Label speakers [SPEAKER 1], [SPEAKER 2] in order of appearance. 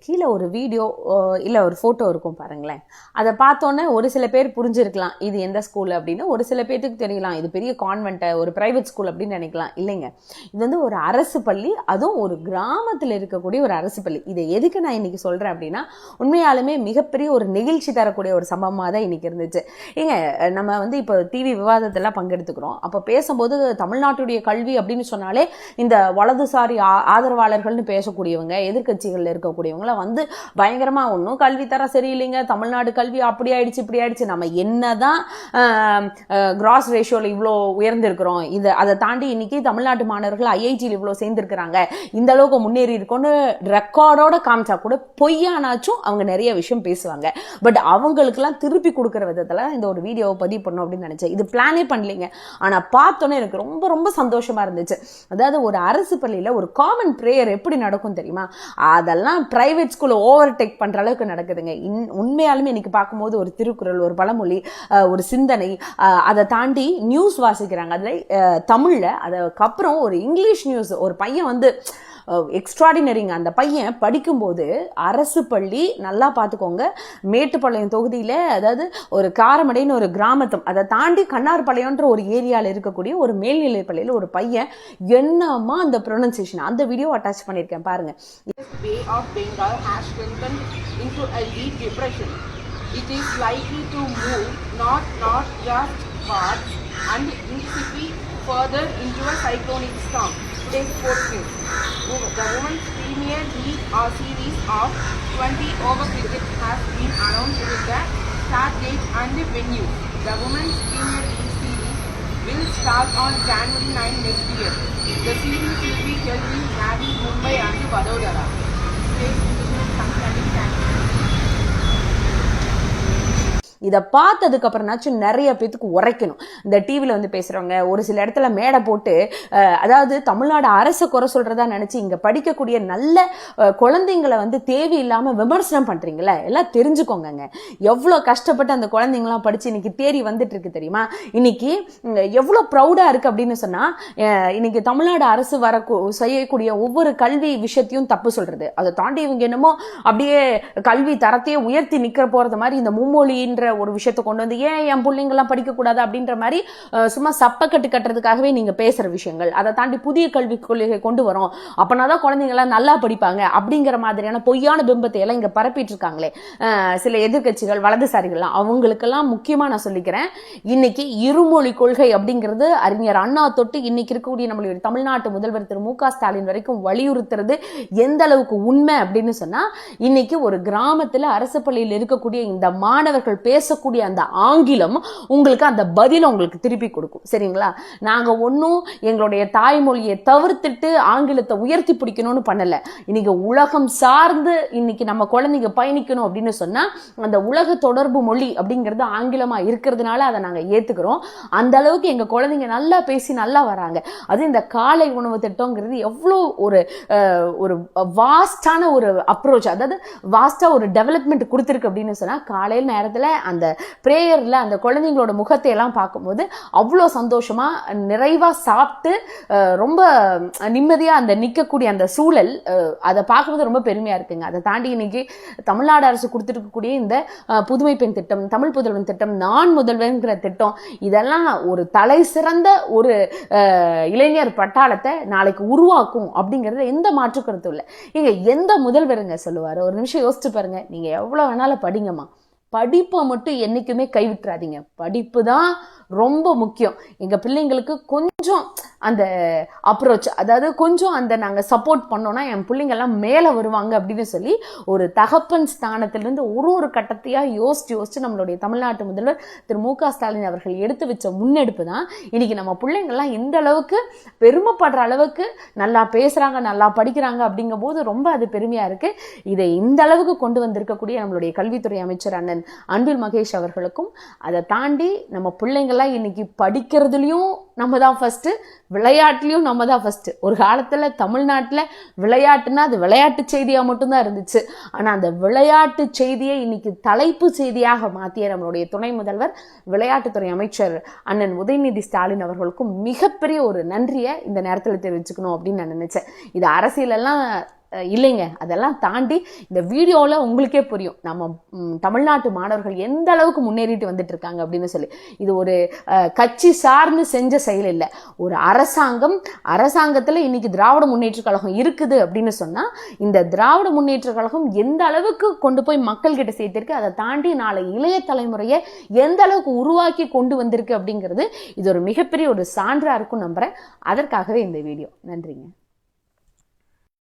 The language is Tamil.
[SPEAKER 1] கீழே ஒரு வீடியோ இல்லை ஒரு ஃபோட்டோ இருக்கும் பாருங்களேன். அதை பார்த்தோன்னே ஒரு சில பேர் புரிஞ்சிருக்கலாம். இது எந்த ஸ்கூல் அப்படின்னு. ஒரு சில பேர்த்துக்கு தெரியலாம். இது பெரிய கான்வென்ட்டை ஒரு ப்ரைவேட் ஸ்கூல் அப்படின்னு நினைக்கலாம். இல்லைங்க. இது வந்து ஒரு அரசு பள்ளி. அதுவும் ஒரு கிராமத்தில் இருக்கக்கூடிய ஒரு அரசு பள்ளி. இதை எதுக்கு நான் இன்னைக்கு சொல்கிறேன் அப்படின்னா உண்மையாலுமே மிகப்பெரிய ஒரு நெகிழ்ச்சி தரக்கூடிய ஒரு சம்பவமாக தான் இன்னைக்கு இருந்துச்சு. ஏங்க நம்ம வந்து இப்போ டிவி விவாதத்தெல்லாம் பங்கெடுத்துக்கிறோம். அப்போ பேசும்போது தமிழ்நாட்டுடைய கல்வி அப்படின்னு சொன்னாலே இந்த வலதுசாரி ஆ- ஆதரவாளர்கள்னு பேசக்கூடியவங்க எதிர்கட்சிகள் இருக்கக்கூடியவங்களாம் வந்து பயங்கரமாக ஒன்றும் கல்வி தரம் சரியில்லைங்க. தமிழ்நாடு கல்வி அப்படி ஆயிடுச்சு இப்படி ஆயிடுச்சு. நம்ம என்ன தான் கிராஸ் ரேஷியோவில் இவ்வளோ உயர்ந்திருக்கிறோம். இது அதை தாண்டி இன்னைக்கு தமிழ்நாட்டு மாணவர்கள் ஐஐடியில் இவ்வளோ சேர்ந்திருக்கிறாங்க. இந்த அளவுக்கு முன்னேறி இருக்கோன்னு ரெக்கார்டோட காமிச்சா கூட பொய்யானாச்சும் அவங்க நிறைய விஷயம் பேசுவாங்க. பட் அவங்களுக்கெல்லாம் திருப்பி கொடுக்குற விதத்தில் இந்த ஒரு வீடியோவை பதிவு பண்ணோம் அப்படின்னு நினச்சேன். இது பிளானே பண்ணலைங்க. ஆனால் பார்த்தோன்னே எனக்கு ரொம்ப ரொம்ப சந்தோஷமா இருந்துச்சு. அதாவது ஒரு அரசு பள்ளியில் ஒரு காமன் ப்ரேயர் எப்படி நடக்கும் தெரியுமா? அதெல்லாம் ப்ரைவேட் ஸ்கூலில் ஓவர் டேக் பண்ணுற அளவுக்கு நடக்குதுங்க. இன் உண்மையாலுமே இன்னைக்கு பார்க்கும்போது ஒரு திருக்குறள் ஒரு பழமொழி ஒரு சிந்தனை அதை தாண்டி நியூஸ் வாசிக்கிறாங்க. அதில் தமிழில் அதுக்கப்புறம் ஒரு இங்கிலீஷ் நியூஸ் ஒரு பையன் வந்து எக்ஸ்ட்ராடினரிங்க அந்த பையன் படிக்கும்போது அரசு பள்ளி நல்லா பார்த்துக்கோங்க மேட்டுப்பாளையம் தொகுதியில் அதாவது ஒரு காரமடைன்னு ஒரு கிராமத்தம். அதை தாண்டி கண்ணார்பாளையம்ன்ற ஒரு ஏரியாவில் இருக்கக்கூடிய ஒரு மேல்நிலை பள்ளியில் ஒரு பையன் என்னமா அந்த ப்ரொனன்சியேஷன் அந்த வீடியோ அட்டாச் பண்ணியிருக்கேன் பாருங்க.
[SPEAKER 2] It is likely to move north northwest wards and Mississippi further into a cyclonic storm. Today's sports Uh, series of 20 over cricket has been announced with the start date and the venue. The Women's Premier League series will start on January 9 next year. The series will be held in Navi, Mumbai and Vadodara.
[SPEAKER 1] இதை பார்த்ததுக்கு அப்புறம்னாச்சும் நிறைய பேத்துக்கு உரைக்கணும். இந்த டிவியில் வந்து பேசுகிறவங்க ஒரு சில இடத்துல மேடை போட்டு அதாவது தமிழ்நாடு அரசை குறை சொல்கிறதா நினச்சி இங்கே படிக்கக்கூடிய நல்ல குழந்தைங்களை வந்து தேவையில்லாமல் விமர்சனம் பண்ணுறீங்களே எல்லாம் தெரிஞ்சுக்கோங்கங்க. எவ்வளோ கஷ்டப்பட்டு அந்த குழந்தைங்களாம் படித்து இன்னைக்கு தேறி வந்துட்டு இருக்கு தெரியுமா? இன்னைக்கு எவ்வளோ ப்ரௌடாக இருக்குது அப்படின்னு சொன்னால் இன்னைக்கு தமிழ்நாடு அரசு வர செய்யக்கூடிய ஒவ்வொரு கல்வி விஷயத்தையும் தப்பு சொல்கிறது அதை தாண்டி இவங்க என்னமோ அப்படியே கல்வி தரத்தையே உயர்த்தி நிற்கிற போகிறது மாதிரி இந்த மும்மொழின்ற ஒரு விஷயத்தை கொண்டு வந்து ஏன் என் பிள்ளைங்கள்லாம் படிக்கக்கூடாது? அப்படின்ற மாதிரி சும்மா சப்பக்கட்டு கட்டுறதுக்காகவே நீங்கள் பேசுகிற விஷயங்கள். அதை தாண்டி புதிய கல்விக் கொள்கை கொண்டு வரோம். அப்போனா தான் குழந்தைங்களாம் நல்லா படிப்பாங்க அப்படிங்கிற மாதிரியான பொய்யான பிம்பத்தை எல்லாம் இங்கே பரப்பிட்டு இருக்காங்களே சில எதிர்க்கட்சிகள் வலதுசாரிகள்லாம். அவங்களுக்கெல்லாம் முக்கியமாக நான் சொல்லிக்கிறேன் இன்னைக்கு இருமொழி கொள்கை அப்படிங்கிறது அறிஞர் அண்ணா தொட்டு இன்னைக்கு இருக்கக்கூடிய நம்மளுடைய தமிழ்நாட்டு முதல்வர் திரு மு ஸ்டாலின் வரைக்கும் வலியுறுத்துறது எந்த அளவுக்கு உண்மை அப்படின்னு சொன்னா இன்னைக்கு ஒரு கிராமத்துல அரசு பள்ளியில் இருக்கக்கூடிய இந்த மாணவர்கள் பேசக்கூடிய அந்த ஆங்கிலம் உங்களுக்கு அந்த பதிலை உங்களுக்கு திருப்பி கொடுக்கும். சரிங்களா? நாங்க ஒன்றும் எங்களுடைய தாய்மொழியை தவிர்த்துட்டு ஆங்கிலத்தை உயர்த்தி பிடிக்கணும்னு பண்ணல. இன்னைக்கு உலகம் சார்ந்து இன்னைக்கு நம்ம குழந்தைங்க பயணிக்கணும் அப்படின்னு சொன்னா அந்த உலக தொடர்பு மொழி அப்படிங்கிறது ஆங்கிலமா இருக்கிறதுனால அதை நாங்க ஏத்துக்கிறோம். அந்த அளவுக்கு எங்க குழந்தைங்க நல்லா பேசி நல்லா வராங்க. அது இந்த காலை உணவு திட்டங்கிறது எவ்வளோ ஒரு ஒரு வாஸ்டான ஒரு அப்ரோச் அதாவது வாஸ்டாக ஒரு டெவலப்மெண்ட் கொடுத்துருக்கு அப்படின்னு சொன்னா காலையில் நேரத்துல அந்த ப்ரேயரில் அந்த குழந்தைங்களோட முகத்தையெல்லாம் பார்க்கும்போது அவ்வளோ சந்தோஷமாக நிறைவாக சாப்பிட்டு ரொம்ப நிம்மதியாக அந்த நிற்கக்கூடிய அந்த சூழல் அதை பார்க்கும்போது ரொம்ப பெருமையாக இருக்குங்க. அதை தாண்டி இன்னைக்கு தமிழ்நாடு அரசு கொடுத்துருக்கக்கூடிய இந்த புதுமை பெண் திட்டம் தமிழ் புதல்வன் திட்டம் நான் முதல்வன்கிற திட்டம் இதெல்லாம் ஒரு தலை சிறந்த ஒரு இளைஞர் பட்டாளத்தை நாளைக்கு உருவாக்கும் அப்படிங்கிறது எந்த மாற்று கருத்தும் இல்லை. இங்கே எந்த முதல்வருங்க சொல்லுவார்? ஒரு நிமிஷம் யோசிச்சு பாருங்க. நீங்கள் எவ்வளோ வேணாலும் படிங்கம்மா. படிப்பை மட்டும் என்றைக்குமே கைவிட்டுறாதீங்க. படிப்பு தான் ரொம்ப முக்கியம். எங்கள் பிள்ளைங்களுக்கு கொஞ்சம் அந்த அப்ரோச் அதாவது கொஞ்சம் அந்த நாங்கள் சப்போர்ட் பண்ணோன்னா என் பிள்ளைங்கெல்லாம் மேலே வருவாங்க அப்படின்னு சொல்லி ஒரு தகப்பன் ஸ்தானத்திலிருந்து ஒரு ஒரு கட்டத்தையாக யோசிச்சு யோசிச்சு நம்மளுடைய தமிழ்நாட்டு முதல்வர் திரு மு க ஸ்டாலின் அவர்கள் எடுத்து வச்ச முன்னெடுப்பு தான். இன்னைக்கு நம்ம பிள்ளைங்கள்லாம் எந்த அளவுக்கு பெருமைப்படுற அளவுக்கு நல்லா பேசுகிறாங்க நல்லா படிக்கிறாங்க அப்படிங்கும் போது ரொம்ப அது பெருமையாக இருக்குது இதை இந்த அளவுக்கு கொண்டு வந்திருக்கக்கூடிய நம்மளுடைய கல்வித்துறை அமைச்சர் அண்ணன் அன்பில் மகேஷ் அவர்களுக்கும் அதை தாண்டி நம்ம பிள்ளைங்கள்லாம் இன்னைக்கு படிக்கிறதுலையும் நம்ம தான் ஃபஸ்ட்டு விளையாட்டுலேயும் நம்ம தான் ஃபஸ்ட்டு ஒரு காலத்தில் தமிழ்நாட்டில் விளையாட்டுனா அது விளையாட்டு செய்தியாக மட்டும்தான் இருந்துச்சு. ஆனால் அந்த விளையாட்டு செய்தியை இன்னைக்கு தலைப்பு செய்தியாக மாற்றிய நம்மளுடைய துணை முதல்வர் விளையாட்டுத்துறை அமைச்சர் அண்ணன் உதயநிதி ஸ்டாலின் அவர்களுக்கும் மிகப்பெரிய ஒரு நன்றியை இந்த நேரத்தில் தெரிவிச்சுக்கணும் அப்படின்னு நான் நினச்சேன். இது அரசியலெல்லாம் இல்லைங்க. அதெல்லாம் தாண்டி இந்த வீடியோவில் உங்களுக்கே புரியும். நம்ம தமிழ்நாட்டு மாணவர்கள் எந்த அளவுக்கு முன்னேறிட்டு வந்துட்டு இருக்காங்க அப்படின்னு சொல்லி. இது ஒரு கட்சி சார்ந்து செஞ்ச செயல் இல்லை. ஒரு அரசாங்கம் அரசாங்கத்தில் இன்னைக்கு திராவிட முன்னேற்ற கழகம் இருக்குது அப்படின்னு சொன்னால் இந்த திராவிட முன்னேற்ற கழகம் எந்த அளவுக்கு கொண்டு போய் மக்கள்கிட்ட சேர்த்திருக்கு அதை தாண்டி நாளை இளைய தலைமுறையை எந்த அளவுக்கு உருவாக்கி கொண்டு வந்திருக்கு அப்படிங்கிறது இது ஒரு மிகப்பெரிய ஒரு சான்றாக இருக்கும் நம்புகிறேன் அதற்காகவே இந்த வீடியோ. நன்றிங்க.